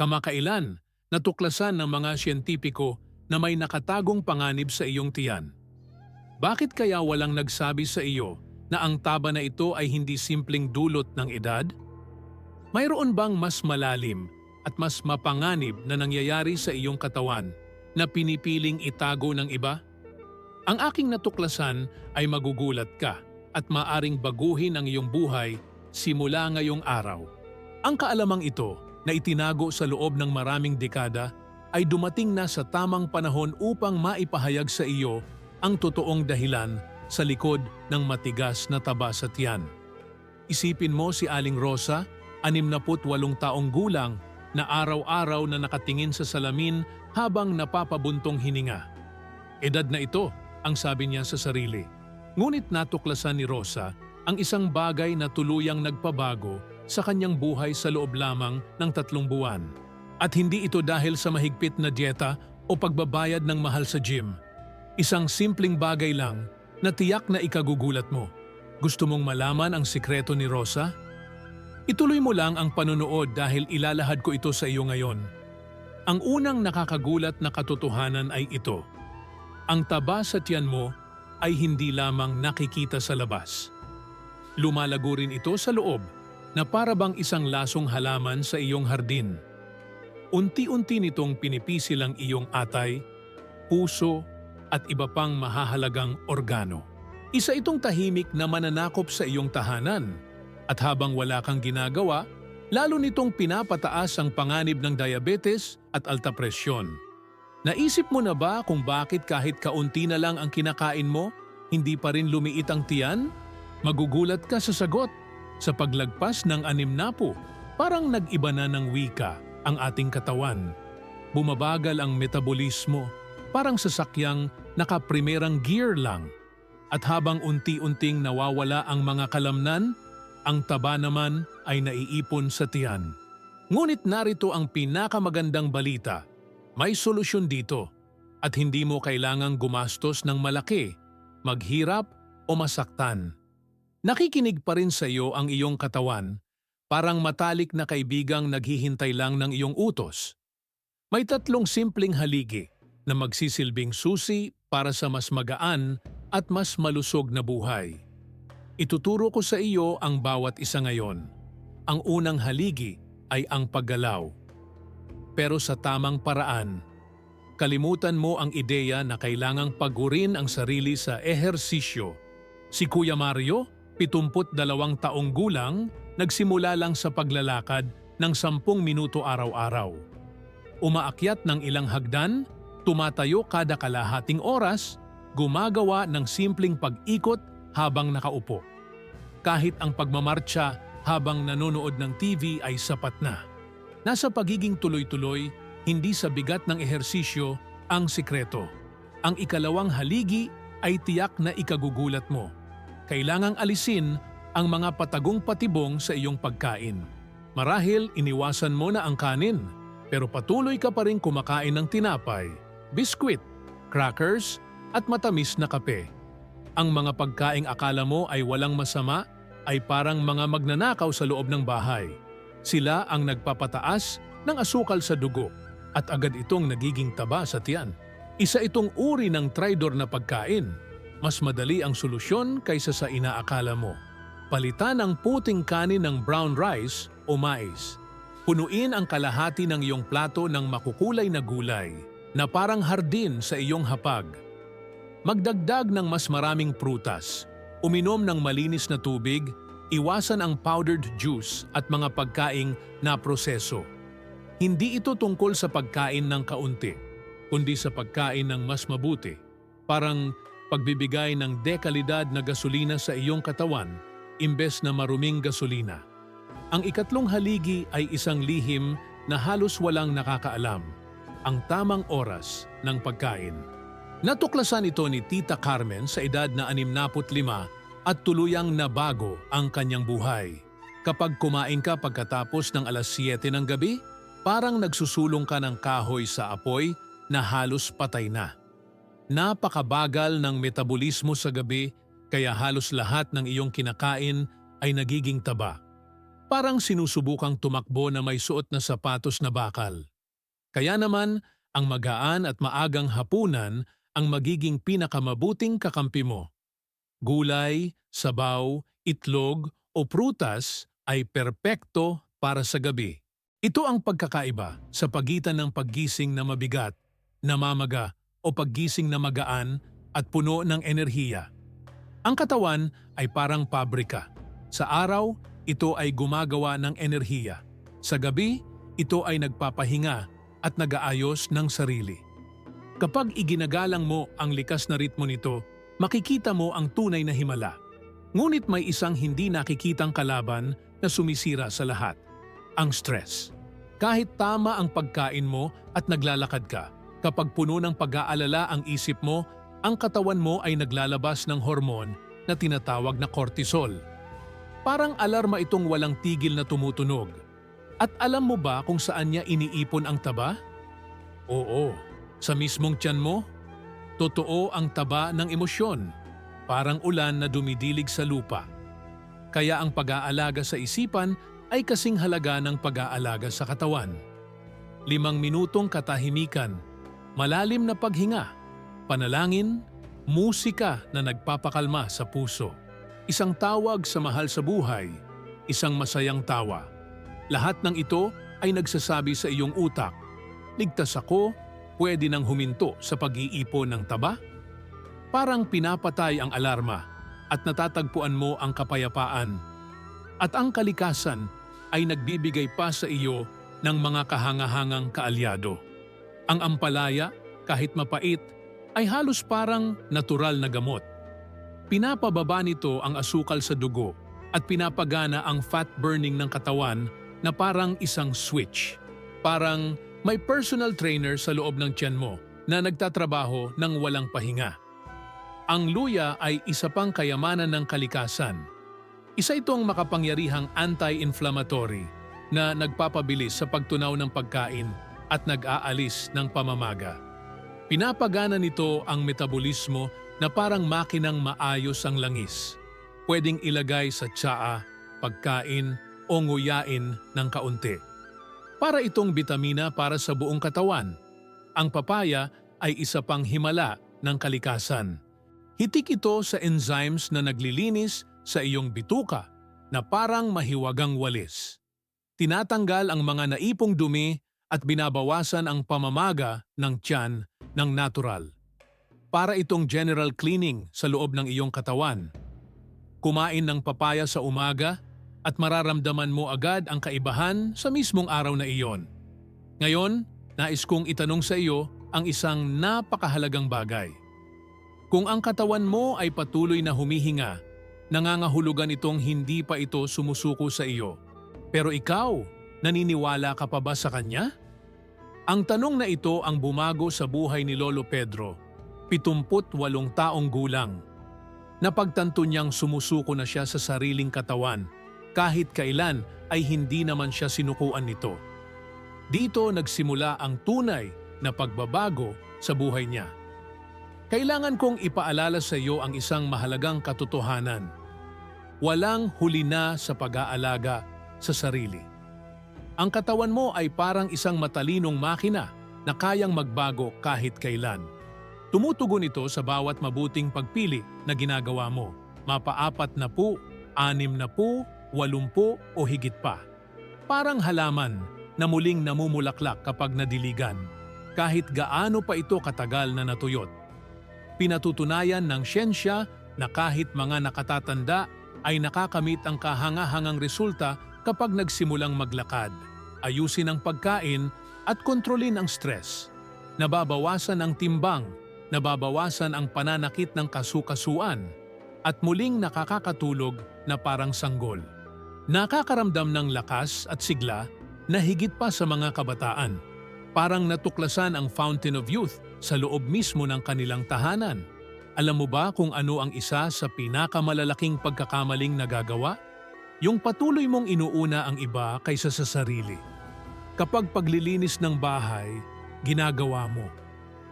Kamakailan, natuklasan ng mga siyentipiko na may nakatagong panganib sa iyong tiyan. Bakit kaya walang nagsabi sa iyo na ang taba na ito ay hindi simpleng dulot ng edad? Mayroon bang mas malalim at mas mapanganib na nangyayari sa iyong katawan na pinipiling itago ng iba? Ang aking natuklasan ay magugulat ka at maaring baguhin ang iyong buhay simula ngayong araw. Ang kaalamang ito na itinago sa loob ng maraming dekada ay dumating na sa tamang panahon upang maipahayag sa iyo ang totoong dahilan sa likod ng matigas na taba sa tiyan. Isipin mo si Aling Rosa, 68 taong gulang na araw-araw na nakatingin sa salamin habang napapabuntong hininga. Edad na ito, ang sabi niya sa sarili. Ngunit natuklasan ni Rosa ang isang bagay na tuluyang nagpabago sa kanyang buhay sa loob lamang ng tatlong buwan. At hindi ito dahil sa mahigpit na dieta o pagbabayad ng mahal sa gym. Isang simpleng bagay lang na tiyak na ikagugulat mo. Gusto mong malaman ang sikreto ni Rosa? Ituloy mo lang ang panonood dahil ilalahad ko ito sa iyo ngayon. Ang unang nakakagulat na katotohanan ay ito. Ang taba sa tiyan mo ay hindi lamang nakikita sa labas. Lumalago rin ito sa loob na para isang lasong halaman sa iyong hardin. Unti-unti nitong pinipisil ang iyong atay, puso at iba pang mahahalagang organo. Isa itong tahimik na mananakop sa iyong tahanan at habang wala kang ginagawa, lalo nitong pinapataas ang panganib ng diabetes at alta presyon. Naisip mo na ba kung bakit kahit kaunti na lang ang kinakain mo, hindi pa rin lumiit ang tiyan? Magugulat ka sa sagot. Sa paglagpas ng anim na po, parang nag-iba na ng wika ang ating katawan. Bumabagal ang metabolismo, parang sasakyang nakaprimerang gear lang. At habang unti-unting nawawala ang mga kalamnan, ang taba naman ay naiipon sa tiyan. Ngunit narito ang pinakamagandang balita. May solusyon dito at hindi mo kailangang gumastos ng malaki, maghirap o masaktan. Nakikinig pa rin sa iyo ang iyong katawan, parang matalik na kaibigang naghihintay lang ng iyong utos. May tatlong simpleng haligi na magsisilbing susi para sa mas magaan at mas malusog na buhay. Ituturo ko sa iyo ang bawat isa ngayon. Ang unang haligi ay ang paggalaw. Pero sa tamang paraan, kalimutan mo ang ideya na kailangang pagurin ang sarili sa ehersisyo. Si Kuya Mario, 72 taong gulang, nagsimula lang sa paglalakad ng 10 minuto araw-araw. Umaakyat ng ilang hagdan, tumatayo kada kalahating oras, gumagawa ng simpleng pag-ikot habang nakaupo. Kahit ang pagmamarcha habang nanonood ng TV ay sapat na. Nasa pagiging tuloy-tuloy, hindi sa bigat ng ehersisyo ang sikreto. Ang ikalawang haligi ay tiyak na ikagugulat mo kailangang alisin ang mga patagong patibong sa iyong pagkain. Marahil iniwasan mo na ang kanin, pero patuloy ka pa rin kumakain ng tinapay, biskwit, crackers, at matamis na kape. Ang mga pagkaing akala mo ay walang masama ay parang mga magnanakaw sa loob ng bahay. Sila ang nagpapataas ng asukal sa dugo at agad itong nagiging taba sa tiyan. Isa itong uri ng tridor na pagkain mas madali ang solusyon kaysa sa inaakala mo. Palitan ang puting kanin ng brown rice o mais. Punuin ang kalahati ng iyong plato ng makukulay na gulay na parang hardin sa iyong hapag. Magdagdag ng mas maraming prutas, uminom ng malinis na tubig, iwasan ang powdered juice at mga pagkaing na proseso. Hindi ito tungkol sa pagkain ng kaunti, kundi sa pagkain ng mas mabuti. Parang pagbibigay ng dekalidad na gasolina sa iyong katawan imbes na maruming gasolina. Ang ikatlong haligi ay isang lihim na halos walang nakakaalam, ang tamang oras ng pagkain. Natuklasan ito ni Tita Carmen sa edad na 65 at tuluyang nabago ang kanyang buhay. Kapag kumain ka pagkatapos ng alas 7 ng gabi, parang nagsusulong ka ng kahoy sa apoy na halos patay na. Napakabagal ng metabolismo sa gabi kaya halos lahat ng iyong kinakain ay nagiging taba. Parang sinusubukang tumakbo na may suot na sapatos na bakal. Kaya naman, ang magaan at maagang hapunan ang magiging pinakamabuting kakampi mo. Gulay, sabaw, itlog o prutas ay perpekto para sa gabi. Ito ang pagkakaiba sa pagitan ng paggising na mabigat, namamaga o paggising na magaan at puno ng enerhiya. Ang katawan ay parang pabrika. Sa araw, ito ay gumagawa ng enerhiya. Sa gabi, ito ay nagpapahinga at nagaayos ng sarili. Kapag iginagalang mo ang likas na ritmo nito, makikita mo ang tunay na himala. Ngunit may isang hindi nakikitang kalaban na sumisira sa lahat. Ang stress. Kahit tama ang pagkain mo at naglalakad ka, kapag puno ng pag-aalala ang isip mo, ang katawan mo ay naglalabas ng hormon na tinatawag na cortisol. Parang alarma itong walang tigil na tumutunog. At alam mo ba kung saan niya iniipon ang taba? Oo, sa mismong tiyan mo. Totoo ang taba ng emosyon, parang ulan na dumidilig sa lupa. Kaya ang pag-aalaga sa isipan ay kasing halaga ng pag-aalaga sa katawan. Limang minutong katahimikan, malalim na paghinga, panalangin, musika na nagpapakalma sa puso. Isang tawag sa mahal sa buhay, isang masayang tawa. Lahat ng ito ay nagsasabi sa iyong utak, ligtas ako, pwede nang huminto sa pag-iipon ng taba? Parang pinapatay ang alarma at natatagpuan mo ang kapayapaan. At ang kalikasan ay nagbibigay pa sa iyo ng mga kahangahangang kaalyado. Ang ampalaya, kahit mapait, ay halos parang natural na gamot. Pinapababa nito ang asukal sa dugo at pinapagana ang fat burning ng katawan na parang isang switch. Parang may personal trainer sa loob ng tiyan mo na nagtatrabaho ng walang pahinga. Ang luya ay isa pang kayamanan ng kalikasan. Isa itong makapangyarihang anti-inflammatory na nagpapabilis sa pagtunaw ng pagkain at nag-aalis ng pamamaga. Pinapagana nito ang metabolismo na parang makinang maayos ang langis. Pwedeng ilagay sa tsaa, pagkain o nguyain ng kaunti. Para itong bitamina para sa buong katawan. Ang papaya ay isa pang himala ng kalikasan. Hitik ito sa enzymes na naglilinis sa iyong bituka na parang mahiwagang walis. Tinatanggal ang mga naipong dumi at binabawasan ang pamamaga ng tiyan ng natural. Para itong general cleaning sa loob ng iyong katawan. Kumain ng papaya sa umaga at mararamdaman mo agad ang kaibahan sa mismong araw na iyon. Ngayon, nais kong itanong sa iyo ang isang napakahalagang bagay. Kung ang katawan mo ay patuloy na humihinga, nangangahulugan itong hindi pa ito sumusuko sa iyo. Pero ikaw, naniniwala ka pa ba sa kanya? Ang tanong na ito ang bumago sa buhay ni Lolo Pedro, 78 taong gulang. Napagtanto niyang sumusuko na siya sa sariling katawan, kahit kailan ay hindi naman siya sinukuan nito. Dito nagsimula ang tunay na pagbabago sa buhay niya. Kailangan kong ipaalala sa iyo ang isang mahalagang katotohanan. Walang huli na sa pag-aalaga sa sarili. Ang katawan mo ay parang isang matalinong makina na kayang magbago kahit kailan. Tumutugon ito sa bawat mabuting pagpili na ginagawa mo. Mapaapat na po, anim na po, walumpu o higit pa. Parang halaman na muling namumulaklak kapag nadiligan, kahit gaano pa ito katagal na natuyot pinatutunayan ng siyensya na kahit mga nakatatanda ay nakakamit ang kahangahangang resulta kapag nagsimulang maglakad, ayusin ang pagkain at kontrolin ang stress. Nababawasan ang timbang, nababawasan ang pananakit ng kasukasuan, at muling nakakakatulog na parang sanggol. Nakakaramdam ng lakas at sigla na higit pa sa mga kabataan. Parang natuklasan ang Fountain of Youth sa loob mismo ng kanilang tahanan. Alam mo ba kung ano ang isa sa pinakamalalaking pagkakamaling nagagawa? Yung patuloy mong inuuna ang iba kaysa sa sarili. Kapag paglilinis ng bahay, ginagawa mo.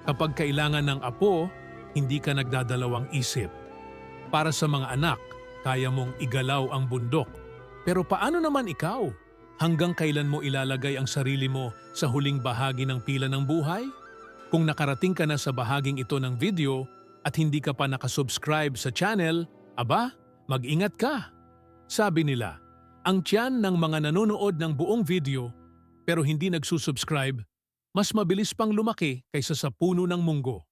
Kapag kailangan ng apo, hindi ka nagdadalawang isip. Para sa mga anak, kaya mong igalaw ang bundok. Pero paano naman ikaw? Hanggang kailan mo ilalagay ang sarili mo sa huling bahagi ng pila ng buhay? Kung nakarating ka na sa bahaging ito ng video at hindi ka pa nakasubscribe sa channel, aba, mag-ingat ka. Sabi nila, ang tiyan ng mga nanonood ng buong video pero hindi nagsusubscribe, mas mabilis pang lumaki kaysa sa puno ng munggo.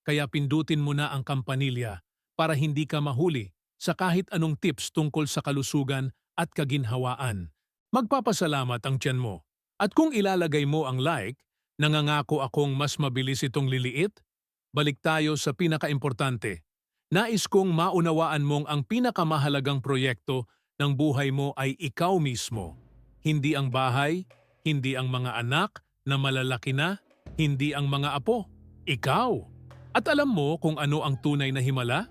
Kaya pindutin mo na ang kampanilya para hindi ka mahuli sa kahit anong tips tungkol sa kalusugan at kaginhawaan. Magpapasalamat ang tiyan mo. At kung ilalagay mo ang like, nangangako akong mas mabilis itong liliit. Balik tayo sa pinakaimportante. Nais kong maunawaan mong ang pinakamahalagang proyekto ng buhay mo ay ikaw mismo. Hindi ang bahay, hindi ang mga anak na malalaki na, hindi ang mga apo. Ikaw. At alam mo kung ano ang tunay na himala?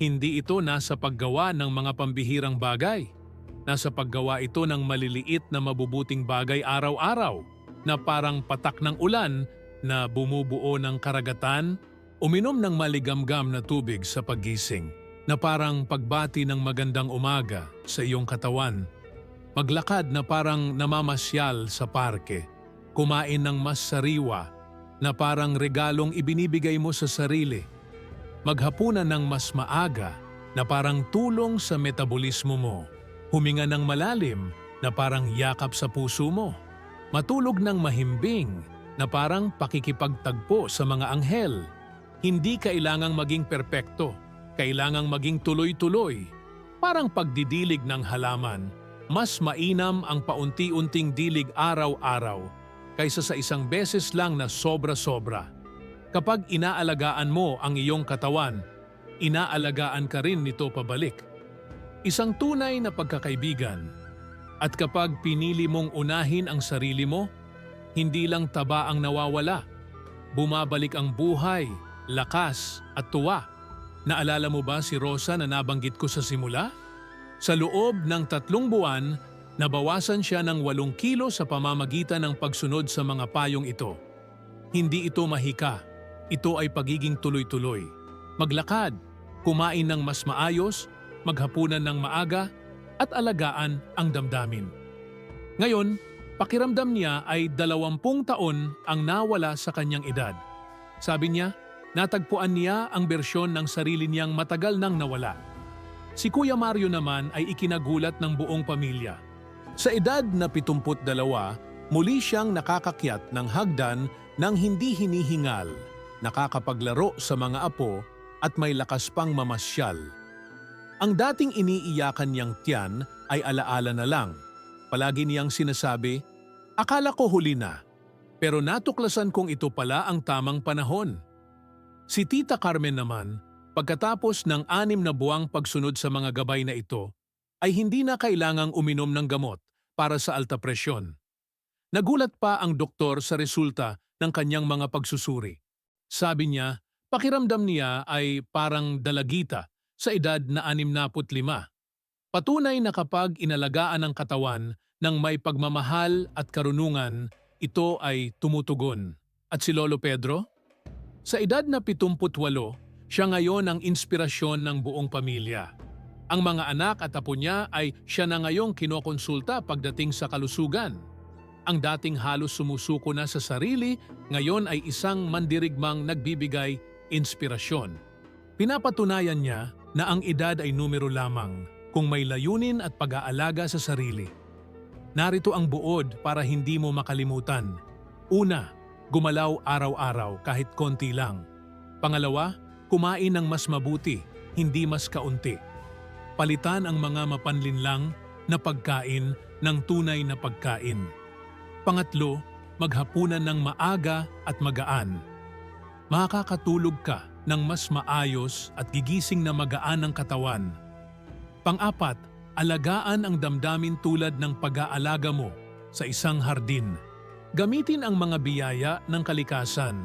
Hindi ito nasa paggawa ng mga pambihirang bagay. Nasa paggawa ito ng maliliit na mabubuting bagay araw-araw na parang patak ng ulan na bumubuo ng karagatan, uminom ng maligamgam na tubig sa paggising na parang pagbati ng magandang umaga sa iyong katawan, maglakad na parang namamasyal sa parke, kumain ng mas sariwa na parang regalong ibinibigay mo sa sarili, maghapunan ng mas maaga na parang tulong sa metabolismo mo, huminga ng malalim na parang yakap sa puso mo, matulog ng mahimbing na parang pakikipagtagpo sa mga anghel. Hindi kailangang maging perpekto, kailangang maging tuloy-tuloy. Parang pagdidilig ng halaman, mas mainam ang paunti-unting dilig araw-araw kaysa sa isang beses lang na sobra-sobra. Kapag inaalagaan mo ang iyong katawan, inaalagaan ka rin nito pabalik. Isang tunay na pagkakaibigan. At kapag pinili mong unahin ang sarili mo, hindi lang taba ang nawawala. Bumabalik ang buhay, lakas at tuwa. Naalala mo ba si Rosa na nabanggit ko sa simula? Sa loob ng tatlong buwan, nabawasan siya ng walong kilo sa pamamagitan ng pagsunod sa mga payong ito. Hindi ito mahika, ito ay pagiging tuloy-tuloy. Maglakad, kumain ng mas maayos, maghapunan ng maaga, at alagaan ang damdamin. Ngayon, pakiramdam niya ay dalawampung taon ang nawala sa kanyang edad. Sabi niya, natagpuan niya ang bersyon ng sarili niyang matagal nang nawala. Si Kuya Mario naman ay ikinagulat ng buong pamilya. Sa edad na 72, muli siyang nakakakyat ng hagdan ng hindi hinihingal, nakakapaglaro sa mga apo at may lakas pang mamasyal. Ang dating iniiyakan niyang tiyan ay alaala na lang. Palagi niyang sinasabi, Akala ko huli na, pero natuklasan kong ito pala ang tamang panahon. Si Tita Carmen naman, pagkatapos ng anim na buwang pagsunod sa mga gabay na ito, ay hindi na kailangang uminom ng gamot para sa alta presyon. Nagulat pa ang doktor sa resulta ng kanyang mga pagsusuri. Sabi niya, pakiramdam niya ay parang dalagita sa edad na 65. Patunay na kapag inalagaan ang katawan ng may pagmamahal at karunungan, ito ay tumutugon. At si Lolo Pedro? Sa edad na 78, siya ngayon ang inspirasyon ng buong pamilya. Ang mga anak at apo niya ay siya na ngayong kinokonsulta pagdating sa kalusugan. Ang dating halos sumusuko na sa sarili, ngayon ay isang mandirigmang nagbibigay inspirasyon. Pinapatunayan niya na ang edad ay numero lamang kung may layunin at pag-aalaga sa sarili. Narito ang buod para hindi mo makalimutan. Una, gumalaw araw-araw kahit konti lang. Pangalawa, kumain ng mas mabuti, hindi mas kaunti. Palitan ang mga mapanlinlang na pagkain ng tunay na pagkain. Pangatlo, maghapunan ng maaga at magaan. Makakatulog ka ng mas maayos at gigising na magaan ng katawan. Pang-apat, alagaan ang damdamin tulad ng pag-aalaga mo sa isang hardin. Gamitin ang mga biyaya ng kalikasan,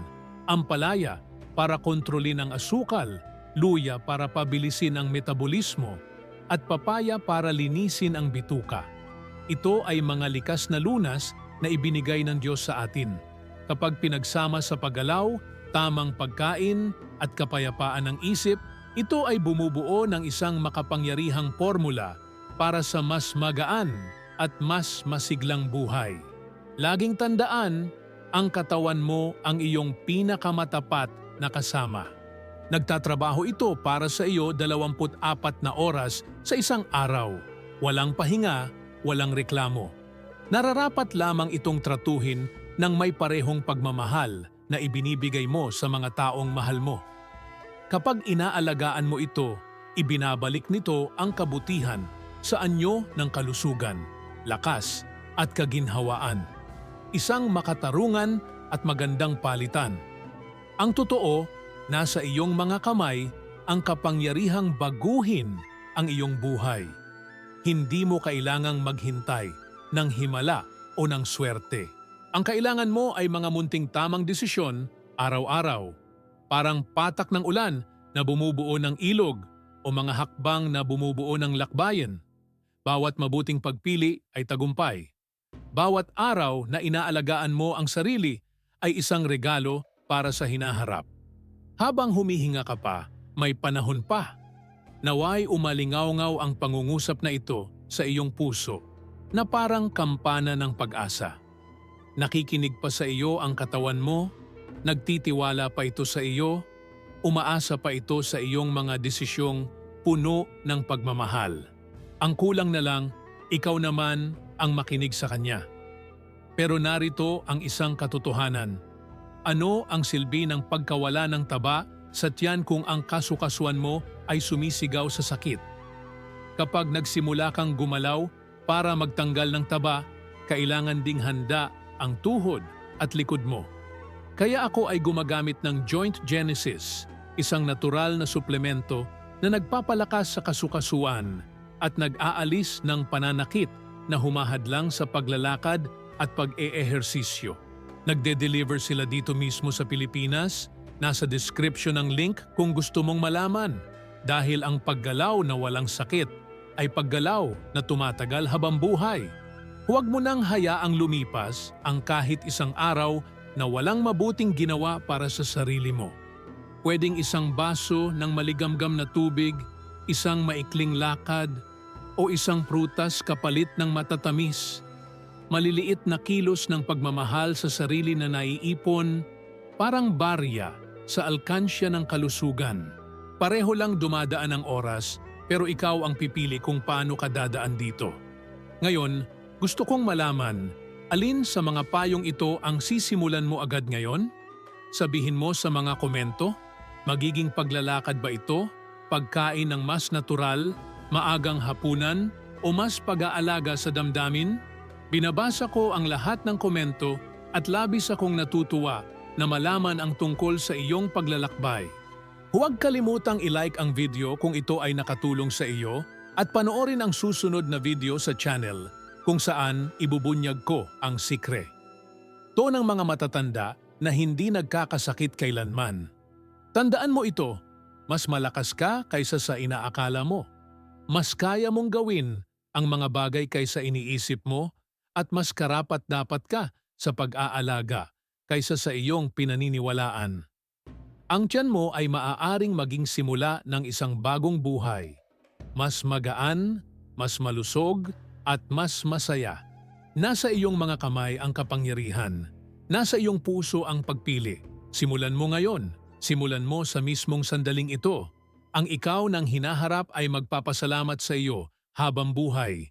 ampalaya para kontrolin ang asukal, luya para pabilisin ang metabolismo, at papaya para linisin ang bituka. Ito ay mga likas na lunas na ibinigay ng Diyos sa atin. Kapag pinagsama sa paggalaw, tamang pagkain at kapayapaan ng isip, ito ay bumubuo ng isang makapangyarihang formula para sa mas magaan at mas masiglang buhay. Laging tandaan, ang katawan mo ang iyong pinakamatapat na kasama. Nagtatrabaho ito para sa iyo 24 na oras sa isang araw. Walang pahinga, walang reklamo. Nararapat lamang itong tratuhin ng may parehong pagmamahal na ibinibigay mo sa mga taong mahal mo. Kapag inaalagaan mo ito, ibinabalik nito ang kabutihan sa anyo ng kalusugan, lakas at kaginhawaan. Isang makatarungan at magandang palitan. Ang totoo, nasa iyong mga kamay ang kapangyarihang baguhin ang iyong buhay. Hindi mo kailangang maghintay ng himala o ng swerte. Ang kailangan mo ay mga munting tamang desisyon araw-araw. Parang patak ng ulan na bumubuo ng ilog o mga hakbang na bumubuo ng lakbayan. Bawat mabuting pagpili ay tagumpay. Bawat araw na inaalagaan mo ang sarili ay isang regalo para sa hinaharap. Habang humihinga ka pa, may panahon pa. Naway umalingaw-ngaw ang pangungusap na ito sa iyong puso na parang kampana ng pag-asa. Nakikinig pa sa iyo ang katawan mo, nagtitiwala pa ito sa iyo, umaasa pa ito sa iyong mga desisyong puno ng pagmamahal. Ang kulang na lang, ikaw naman ang makinig sa Kanya. Pero narito ang isang katotohanan. Ano ang silbi ng pagkawala ng taba sa tiyan kung ang kasukasuan mo ay sumisigaw sa sakit? Kapag nagsimula kang gumalaw para magtanggal ng taba, kailangan ding handa ang tuhod at likod mo. Kaya ako ay gumagamit ng Joint Genesis, isang natural na suplemento na nagpapalakas sa kasukasuan at nag-aalis ng pananakit na humahadlang sa paglalakad at pag-eehersisyo. Nagde-deliver sila dito mismo sa Pilipinas. Nasa description ng link kung gusto mong malaman. Dahil ang paggalaw na walang sakit ay paggalaw na tumatagal habang buhay. Huwag mo nang hayaang lumipas ang kahit isang araw na walang mabuting ginawa para sa sarili mo. Pwedeng isang baso ng maligamgam na tubig, isang maikling lakad, o isang prutas kapalit ng matatamis. Maliliit na kilos ng pagmamahal sa sarili na naiipon, parang barya sa alkansya ng kalusugan. Pareho lang dumadaan ang oras, pero ikaw ang pipili kung paano ka dadaan dito. Ngayon, gusto kong malaman, alin sa mga payong ito ang sisimulan mo agad ngayon? Sabihin mo sa mga komento, magiging paglalakad ba ito, pagkain ng mas natural, maagang hapunan, o mas pag-aalaga sa damdamin? Binabasa ko ang lahat ng komento at labis akong natutuwa na malaman ang tungkol sa iyong paglalakbay. Huwag kalimutang i-like ang video kung ito ay nakatulong sa iyo at panoorin ang susunod na video sa channel kung saan ibubunyag ko ang sikre. To ng mga matatanda na hindi nagkakasakit kailanman. Tandaan mo ito, mas malakas ka kaysa sa inaakala mo. Mas kaya mong gawin ang mga bagay kaysa iniisip mo at mas karapat dapat ka sa pag-aalaga kaysa sa iyong pinaniniwalaan. Ang tiyan mo ay maaaring maging simula ng isang bagong buhay. Mas magaan, mas malusog, at mas masaya. Nasa iyong mga kamay ang kapangyarihan. Nasa iyong puso ang pagpili. Simulan mo ngayon. Simulan mo sa mismong sandaling ito. Ang ikaw ng hinaharap ay magpapasalamat sa iyo habang buhay